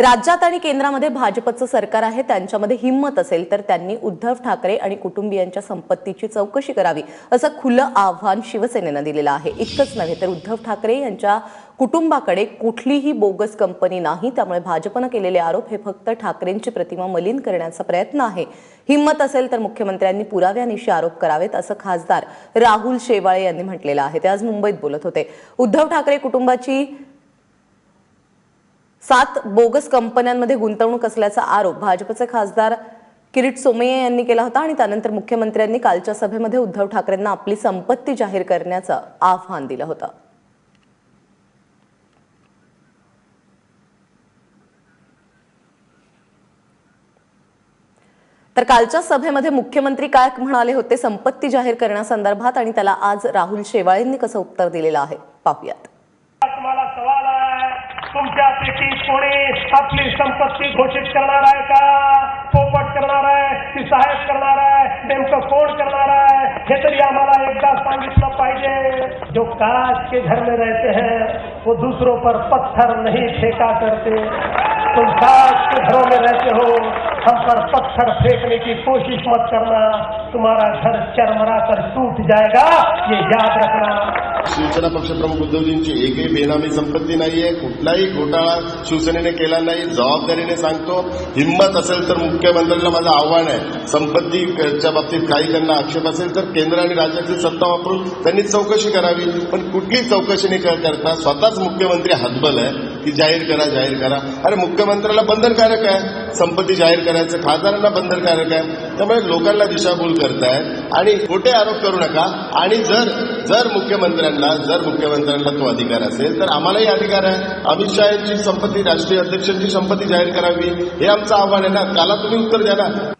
राज्यात आणि केंद्रामध्ये भाजपचं सरकार आहे त्यांच्यामध्ये हिंमत असेल तर त्यांनी उद्धव ठाकरे आणि कुटुंबियांच्या संपत्तीची चौकशी करावी असं खुलं आव्हान शिवसेनेनं दिलेलं आहे. इतकंच नव्हे तर उद्धव ठाकरे यांच्या कुटुंबाकडे कुठलीही बोगस कंपनी नाही त्यामुळे भाजपनं केलेले आरोप हे फक्त ठाकरेंची प्रतिमा मलिन करण्याचा प्रयत्न आहे. हिंमत असेल तर मुख्यमंत्र्यांनी पुराव्यानिशी आरोप करावेत असं खासदार राहुल शेवाळे यांनी म्हटलेलं आहे. ते आज मुंबईत बोलत होते. उद्धव ठाकरे कुटुंबाची सात बोगस कंपन्यांमध्ये गुंतवणूक असल्याचा आरोप भाजपचे खासदार किरीट सोमय्या यांनी केला होता आणि त्यानंतर मुख्यमंत्र्यांनी कालच्या सभेमध्ये उद्धव ठाकरेंना आपली संपत्ती जाहीर करण्याचं आव्हान दिलं होतं. तर कालच्या सभेमध्ये मुख्यमंत्री काय म्हणाले होते? संपत्ती जाहीर करण्यासंदर्भात आणि त्याला आज राहुल शेवाळेंनी कसं उत्तर दिलेलं आहे? पाहूयात. तुमच्यापैकी कोणी आपली संपत्ती घोषित करणार आहे का पोपट करणार आहे की साहेब करणार आहे नेमकं कोण करणार आहे हे तरी आम्हाला एकदा सांगितलं पाहिजे जो काश के घर में रहते हैं, वो दूसरों पर पत्थर नहीं फेंका करते। तुम काश के घरों में रहते हो, हम पर पत्थर फेंकने की कोशिश मत करना। तुम्हारा घर चरमरा कर टूट जाएगा, ये याद रखना। शिवसेना पक्षप्रमुख उद्धवजींची एकही बेनामी संपत्ती नाहीये. कुठलाही घोटाळा शिवसेनेने केला नाही. जबाबदारीने सांगतो. हिंमत असेल तर मुख्यमंत्र्यांना माझं आव्हान आहे. संपत्तीच्या बाबतीत काही त्यांना आक्षेप असेल तर केंद्र आणि राज्यातील सत्ता वापरून त्यांनी चौकशी करावी. पण कुठलीच चौकशी नाही करता स्वतःच मुख्यमंत्री हतबल आहे. की जाहीर करा जाहीर करा. अरे मुख्यमंत्र्याला बंधनकारक आहे. संपत्ती जाहीर करायचं खासदारांना बंधनकारक आहे. त्यामुळे लोकांना दिशाभूल करतायत. आणि खोटे आरोप करू नका. आणि जर जर मुख्यमंत्र्यांना जर मुख्यमंत्र्यांना तो अधिकार असेल तर आम्हालाही अधिकार आहे. अमित शहा यांची संपत्ती राष्ट्रीय अध्यक्षांची संपत्ती जाहीर करावी. हे आमचं आव्हान आहे ना. त्याला तुम्ही उत्तर द्या ना.